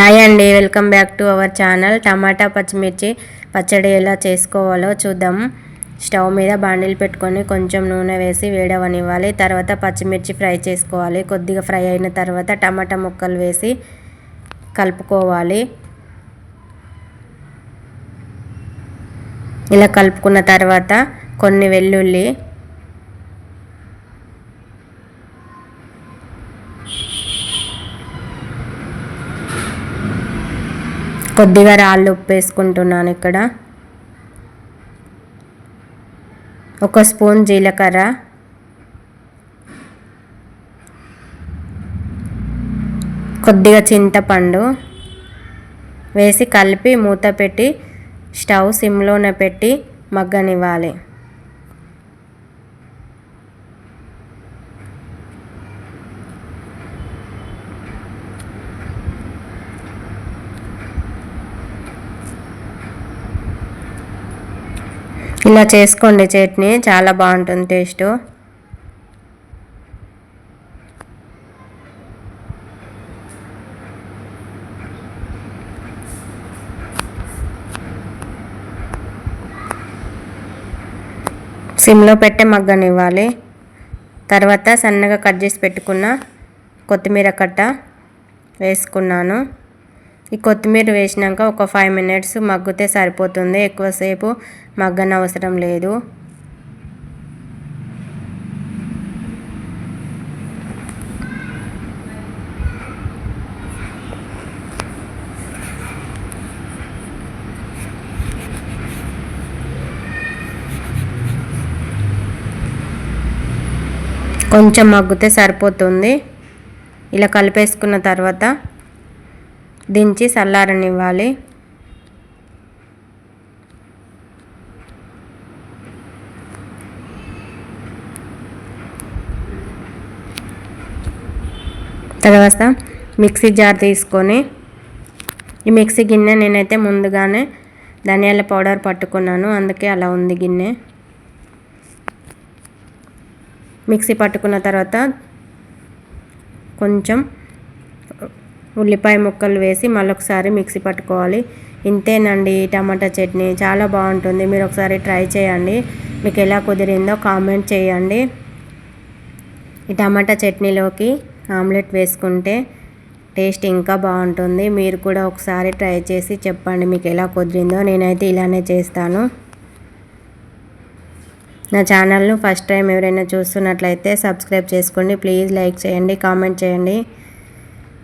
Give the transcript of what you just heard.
Hi అండి welcome back to our channel. టమాటా పచ్చిమిర్చి పచ్చడి ఎలా చేసుకోవాలో చూద్దాం. స్టవ్ మీద బాండిల్ పెట్టుకొని కొంచెం నూనె వేసి వేడవనివ్వాలి. తర్వాత పచ్చిమిర్చి ఫ్రై చేసుకోవాలి. కొద్దిగా ఫ్రై అయిన తర్వాత టమాటా ముక్కలు వేసి కలుపుకోవాలి. ఇలా కలుపుకున్న తర్వాత కొన్ని వెల్లుల్లి కొద్దిగా రాళ్ళు ఉప్పు వేసుకుంటున్నాను ఇక్కడ. ఒక స్పూన్ జీలకర్ర. కొద్దిగా చింతపండు వేసి కలిపి మూత పెట్టి స్టవ్ సిమ్లోనే పెట్టి మగ్గనివ్వాలి. ఇలా చేసుకోండి చట్నీ. చాలా బాగుంటుంది టేస్ట్. సిమ్లో పెట్టే మగ్గనివ్వాలి. తర్వాత సన్నగా కట్ చేసి పెట్టుకున్న కొత్తిమీర కట్ట వేసుకున్నాను. ఈ కొత్తిమీర వేసినాక ఒక ఫైవ్ మినిట్స్ మగ్గితే సరిపోతుంది. ఎక్కువసేపు మగ్గన అవసరం లేదు. కొంచెం మగ్గితే సరిపోతుంది. ఇలా కలిపేసుకున్న తర్వాత దించి చల్లారనివ్వాలి తర్వాత మిక్సీ జార్ తీసుకొని ఈ మిక్సీ గిన్నె నేనైతే ముందుగానే ధనియాల పౌడర్ పట్టుకున్నాను. అందుకే అలా ఉంది గిన్నె. మిక్సీ పట్టుకున్న తర్వాత కొంచెం ఉల్లిపాయ ముక్కలు వేసి మళ్ళొకసారి మిక్సీ పట్టుకోవాలి. ఇంతేనండి టమాటా చట్నీ. చాలా బాగుంటుంది. మీరు ఒకసారి ట్రై చేయండి. మీకు ఎలా కుదిరిందో కామెంట్ చేయండి. ఈ టమాటా చట్నీలోకి ఆమ్లెట్ వేసుకుంటే టేస్ట్ ఇంకా బాగుంటుంది. మీరు కూడా ఒకసారి ట్రై చేసి చెప్పండి మీకు ఎలా కుదిరిందో. నేనైతే ఇలానే చేస్తాను. నా ఛానల్ను ఫస్ట్ టైం ఎవరైనా చూస్తున్నట్లయితే సబ్స్క్రైబ్ చేసుకోండి. ప్లీజ్ లైక్ చేయండి కామెంట్ చేయండి.